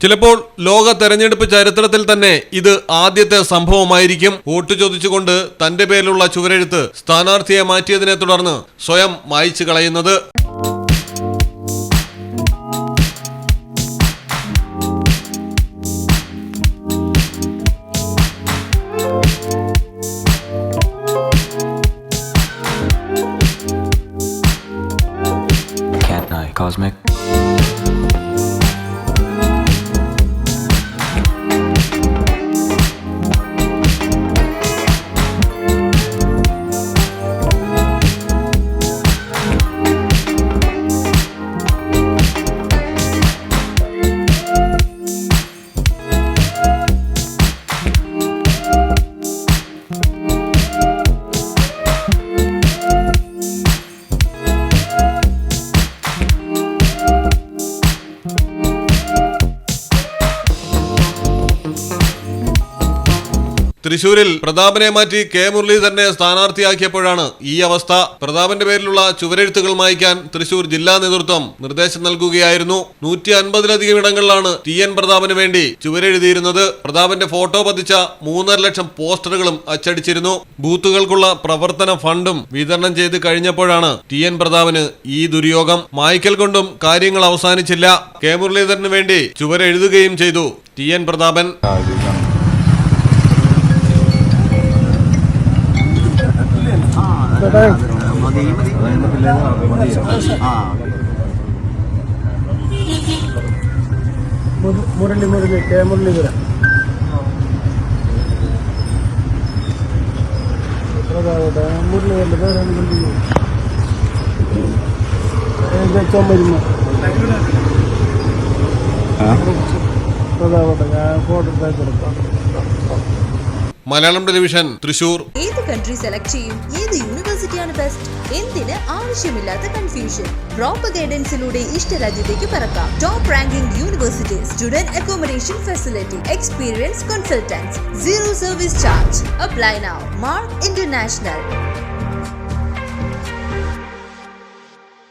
ചിലപ്പോൾ ലോക തെരഞ്ഞെടുപ്പ് ചരിത്രത്തിൽ തന്നെ ഇത് ആദ്യത്തെ സംഭവമായിരിക്കും വോട്ട് ചോദിച്ചുകൊണ്ട് തന്റെ പേരിലുള്ള ചുവരെഴുത്ത് സ്ഥാനാർത്ഥിയെ മാറ്റിയതിനെ തുടർന്ന് സ്വയം മായ്ച്ചു കളയുന്നത് Cosmic. തൃശൂരിൽ പ്രതാപനെ മാറ്റി കെ മുരളീധരനെ സ്ഥാനാർത്ഥിയാക്കിയപ്പോഴാണ് ഈ അവസ്ഥ. പ്രതാപന്റെ പേരിലുള്ള ചുവരെഴുത്തുകൾ മായ്ക്കാൻ തൃശൂർ ജില്ലാ നേതൃത്വം നിർദ്ദേശം നൽകുകയായിരുന്നു. നൂറ്റി അൻപതിലധികം ഇടങ്ങളിലാണ് ടി എൻ പ്രതാപന് വേണ്ടി ചുവരെഴുതിയിരുന്നത്. പ്രതാപന്റെ ഫോട്ടോ പതിച്ച മൂന്നര ലക്ഷം പോസ്റ്ററുകളും അച്ചടിച്ചിരുന്നു. ബൂത്തുകൾക്കുള്ള പ്രവർത്തന ഫണ്ടും വിതരണം ചെയ്ത് കഴിഞ്ഞപ്പോഴാണ് ടി എൻ പ്രതാപന് ഈ ദുര്യോഗം. മായ്ക്കൽ കൊണ്ടും കാര്യങ്ങൾ അവസാനിച്ചില്ല. കെ മുരളീധരന് വേണ്ടി ചുവരെഴുതുകയും ചെയ്തു T N Prathapan. Murali Murali K Muraleedharan മുരളീധരന്റെ പേരാണ് ചുമരുന്ന അതാവട്ടെ ഞാൻ ഫോട്ടോ എടുത്താൽ കൊടുക്കാം മലയാളം ടെലിവിഷൻ തൃശൂർ. ഏത് കൺട്രി സെലക്ട് ചെയ്യും? ഏത് യൂണിവേഴ്സിറ്റിയാണ് ബെസ്റ്റ് എന്തിന് ആവശ്യമില്ലാത്ത കൺഫ്യൂഷൻ പ്രോപ്പർ ഗൈഡൻസിലൂടെ ഇഷ്ടരാജ്യത്തേക്ക് പറക്കാം. Top ranking university student accommodation facility experience consultants zero service charge apply now Mark International